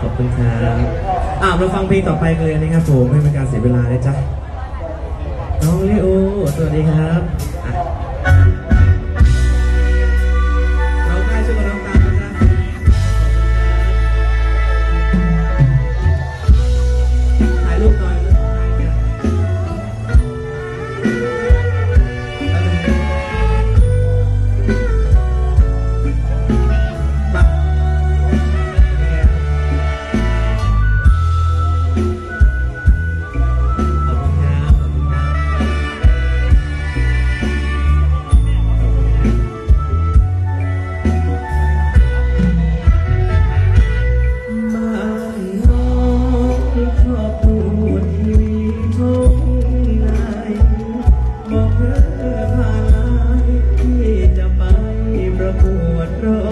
ขอบคุณครับอ่าเราฟังเพลงต่อไปเลยนะครับผมไม่เป็นการเสียเวลาเลยจ้ะน้องลิโอสวัสดีครับ รอ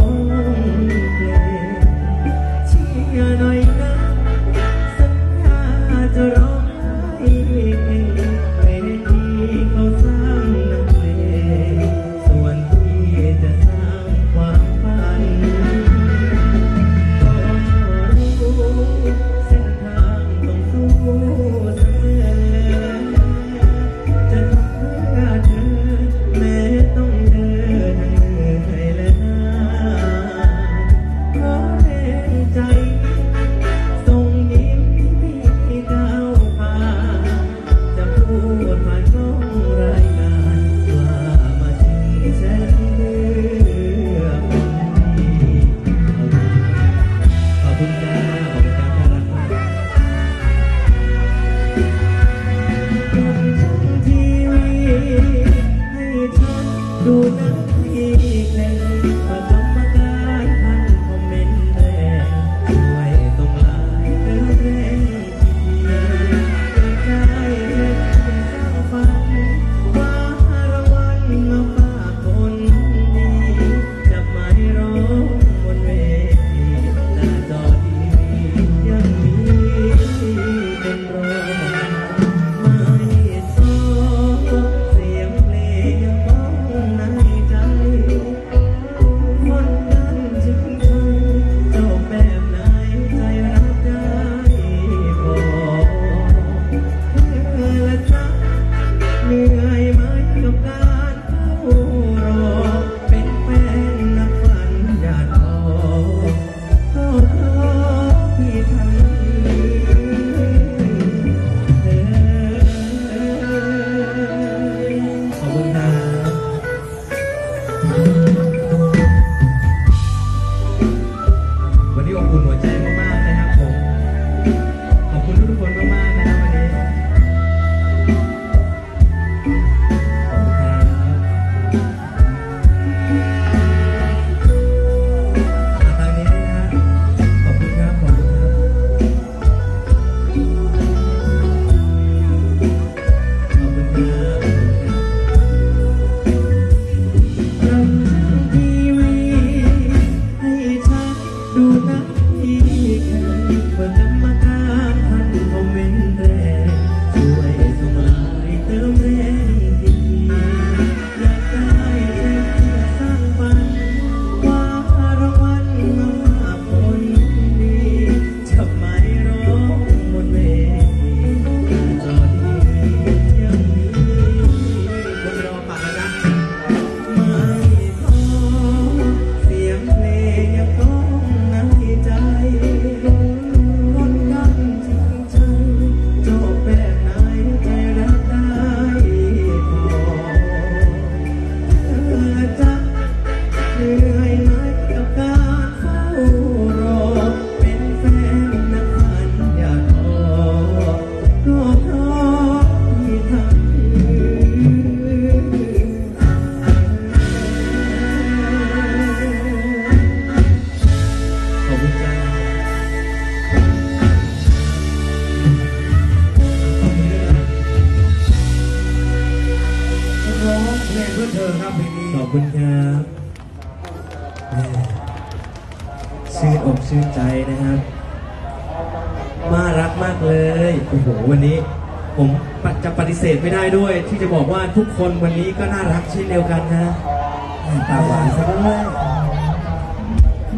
ายไหมกับการเฝ้ารอ เป็นแฟนนักพันยาท้อก็ราอบคุณจ้าร้เพื่อเธอขอบคุณครับ ชื่นอกชื่นใจนะครับมารักมากเลยโอ้โหวันนี้ ผมจะปฏิเสธไม่ได้ด้วย ที่จะบอกว่าทุกคนวันนี้ก็น่ารักเช่นเดียวกันนะตาหวานซะด้วย